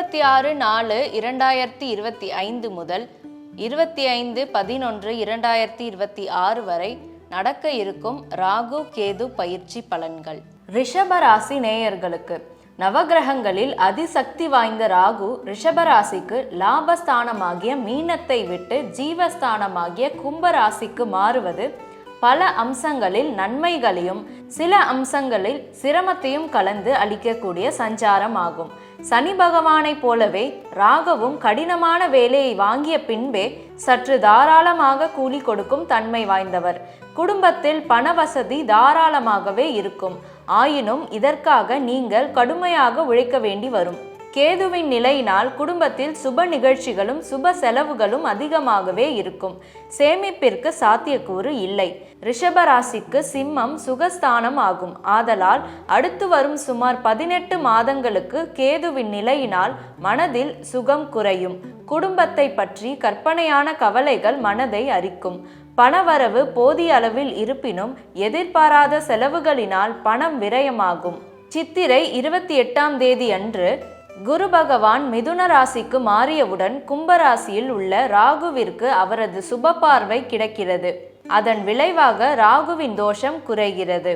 இருபத்தி ஆறு நாலு இரண்டாயிரத்தி இருபத்தி ஐந்து முதல் இருபத்தி ஐந்து பதினொன்று இரண்டாயிரத்தி இருபத்தி ஆறு வரை நடக்க இருக்கும் ராகு கேது பயிற்சி பலன்கள். ரிஷபராசி நேயர்களுக்கு நவகிரகங்களில் அதிசக்தி வாய்ந்த ராகு ரிஷபராசிக்கு லாபஸ்தானமாகிய மீனத்தை விட்டு ஜீவஸ்தானமாகிய கும்பராசிக்கு மாறுவது பல அம்சங்களில் நன்மைகளையும் சில அம்சங்களில் சிரமத்தையும் கலந்து அளிக்கக்கூடிய சஞ்சாரம் ஆகும் சனி பகவானைப் போலவே ராகவும் கடினமான வேலையை வாங்கிய பின்பே சற்று தாராளமாக கூலி கொடுக்கும் தன்மை வாய்ந்தவர். குடும்பத்தில் பண வசதி தாராளமாகவே இருக்கும். ஆயினும் இதற்காக நீங்கள் கடுமையாக உழைக்க வேண்டி வரும். கேதுவின் நிலையினால் குடும்பத்தில் சுப நிகழ்ச்சிகளும் சுப செலவுகளும் அதிகமாகவே இருக்கும். சேமிப்பிற்கு சாத்தியக்கூறு இல்லை. ரிஷபராசிக்கு சிம்மம் சுகஸ்தானம் ஆகும். ஆதலால் அடுத்து வரும் சுமார் பதினெட்டு மாதங்களுக்கு கேதுவின் நிலையினால் மனதில் சுகம் குறையும். குடும்பத்தை பற்றி கற்பனையான கவலைகள் மனதை அரிக்கும். பணவரவு போதிய அளவில் இருப்பினும் எதிர்பாராத செலவுகளினால் பணம் விரயமாகும். சித்திரை இருபத்தி எட்டாம் தேதி அன்று குரு பகவான் மிதுன ராசிக்கு மாறியவுடன் கும்பராசியில் உள்ள ராகுவிற்கு அவரது சுப பார்வை கிடைக்கிறது. அதன் விளைவாக ராகுவின் தோஷம் குறைகிறது.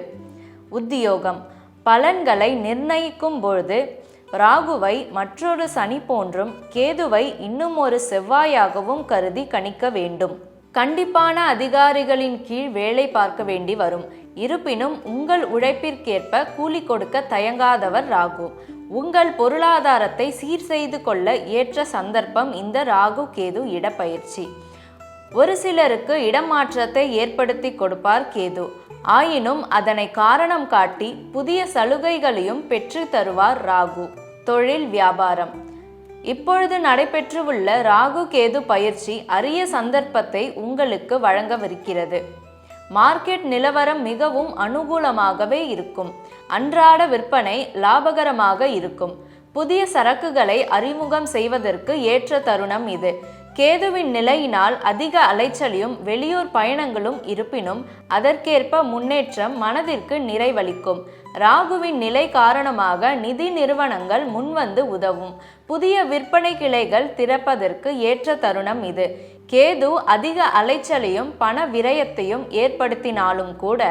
உத்தியோகம். பலன்களை நிர்ணயிக்கும் பொழுது ராகுவை மற்றொரு சனி போன்றும் கேதுவை இன்னும் ஒரு செவ்வாயாகவும் கருதி கணிக்க வேண்டும். கண்டிப்பான அதிகாரிகளின் கீழ் வேலை பார்க்க வேண்டி வரும். இருப்பினும் உங்கள் உழைப்பிற்கேற்ப கூலி கொடுக்க தயங்காதவர் ராகு. உங்கள் பொருளாதாரத்தை சீர் செய்து கொள்ள ஏற்ற சந்தர்ப்பம் இந்த ராகு கேது இடப்பயிற்சி. ஒரு சிலருக்கு இடமாற்றத்தை ஏற்படுத்தி கொடுப்பார் கேது. ஆயினும் அதனை காரணம் காட்டி புதிய சலுகைகளையும் பெற்று தருவார் ராகு. தொழில் வியாபாரம். இப்பொழுது நடைபெற்றுள்ள ராகு கேது பயிற்சி அரிய சந்தர்ப்பத்தை உங்களுக்கு வழங்கவிருக்கிறது. மார்க்கெட் நிலவரம் மிகவும் அனுகூலமாகவே இருக்கும். அன்றாட விற்பனை லாபகரமாக இருக்கும். புதிய சரக்குகளை அறிமுகம் செய்வதற்கு ஏற்ற தருணம் இது. கேதுவின் நிலையினால் அதிக அலைச்சலையும் வெளியூர் பயணங்களும் இருப்பினும் அதற்கேற்ப முன்னேற்றம் மனதிற்கு நிறைவளிக்கும். ராகுவின் நிலை காரணமாக நிதி நிறுவனங்கள் முன்வந்து உதவும். புதிய விற்பனை கிளைகள் திறப்பதற்கு ஏற்ற தருணம் இது. கேது அதிக அலைச்சலையும் பண விரயத்தையும் ஏற்படுத்தினாலும் கூட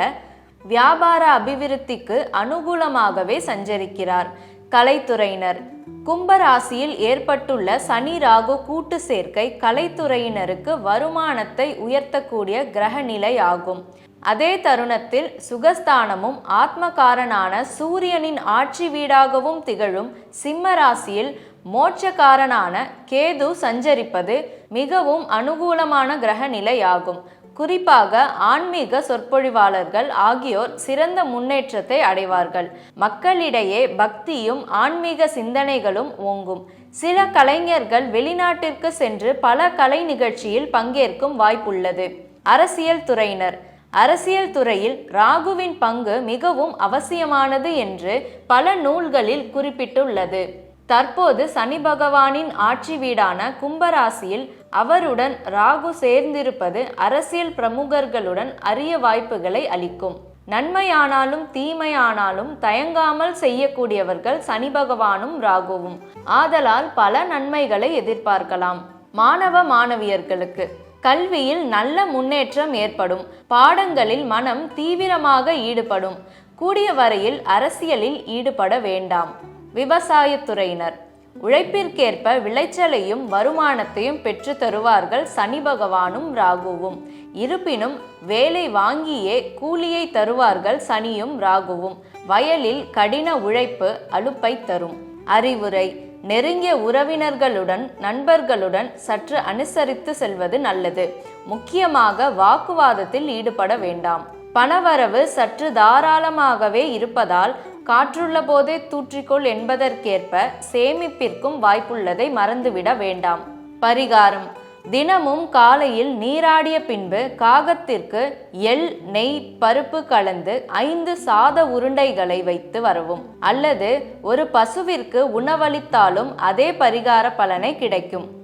வியாபார அபிவிருத்திக்கு அனுகூலமாகவே சஞ்சரிக்கிறார். கலைத்துறையினர். கும்பராசியில் ஏற்பட்டுள்ள சனி ராகு கூட்டு சேர்க்கை கலைத்துறையினருக்கு வருமானத்தை உயர்த்தக்கூடிய கிரக நிலை ஆகும். அதே தருணத்தில் சுகஸ்தானமும் ஆத்மகாரனான சூரியனின் ஆட்சி வீடாகவும் திகழும் சிம்ம ராசியில் மோட்சக்காரனான கேது சஞ்சரிப்பது மிகவும் அனுகூலமான கிரக நிலையாகும் குறிப்பாக ஆன்மீக சொற்பொழிவாளர்கள் ஆகியோர் சிறந்த முன்னேற்றத்தை அடைவார்கள். மக்களிடையே பக்தியும் ஆன்மீக சிந்தனைகளும் ஓங்கும். சில கலைஞர்கள் வெளிநாட்டிற்கு சென்று பல கலை நிகழ்ச்சியில் பங்கேற்கும் வாய்ப்புள்ளது. அரசியல் துறையினர். அரசியல் துறையில் ராகுவின் பங்கு மிகவும் அவசியமானது என்று பல நூல்களில் குறிப்பிட்டுள்ளது. தற்போது சனி பகவானின் ஆட்சி வீடான கும்பராசியில் அவருடன் ராகு சேர்ந்திருப்பது அரசியல் பிரமுகர்களுடன் அரிய வாய்ப்புகளை அளிக்கும். நன்மையானாலும் தீமையானாலும் தயங்காமல் செய்யக்கூடியவர்கள் சனி பகவானும் ராகுவும். ஆதலால் பல நன்மைகளை எதிர்பார்க்கலாம். மாணவ மாணவியர்களுக்கு கல்வியில் நல்ல முன்னேற்றம் ஏற்படும். பாடங்களில் மனம் தீவிரமாக ஈடுபடும். கூடிய வரையில் அரசியலில் ஈடுபட வேண்டாம். விவசாயத்துறையினர். உழைப்பிற்கேற்ப விளைச்சலையும் வருமானத்தையும் பெற்று தருவார்கள் சனி பகவானும் ராகுவும். இருப்பினும் வேலை வாங்கியே கூலியை தருவார்கள் சனியும் ராகுவும். வயலில் கடின உழைப்பு அலுப்பை தரும். அறிவுரை நெருங்கிய உறவினர்களுடன் நண்பர்களுடன் சற்று அனுசரித்து செல்வது நல்லது. முக்கியமாக வாக்குவாதத்தில் ஈடுபட வேண்டாம். பணவரவு சற்று தாராளமாகவே இருப்பதால் காற்றுள்ள போதே தூற்றிக்கொள் என்பதற்கேற்ப சேமிப்பிற்கும் வாய்ப்புள்ளதை மறந்துவிட வேண்டாம். பரிகாரம். தினமும் காலையில் நீராடிய பின்பு காகத்திற்கு எள் நெய் பருப்பு கலந்து ஐந்து சாத உருண்டைகளை வைத்து வரவும். அல்லது ஒரு பசுவிற்கு உணவளித்தாலும் அதே பரிகார பலனை கிடைக்கும்.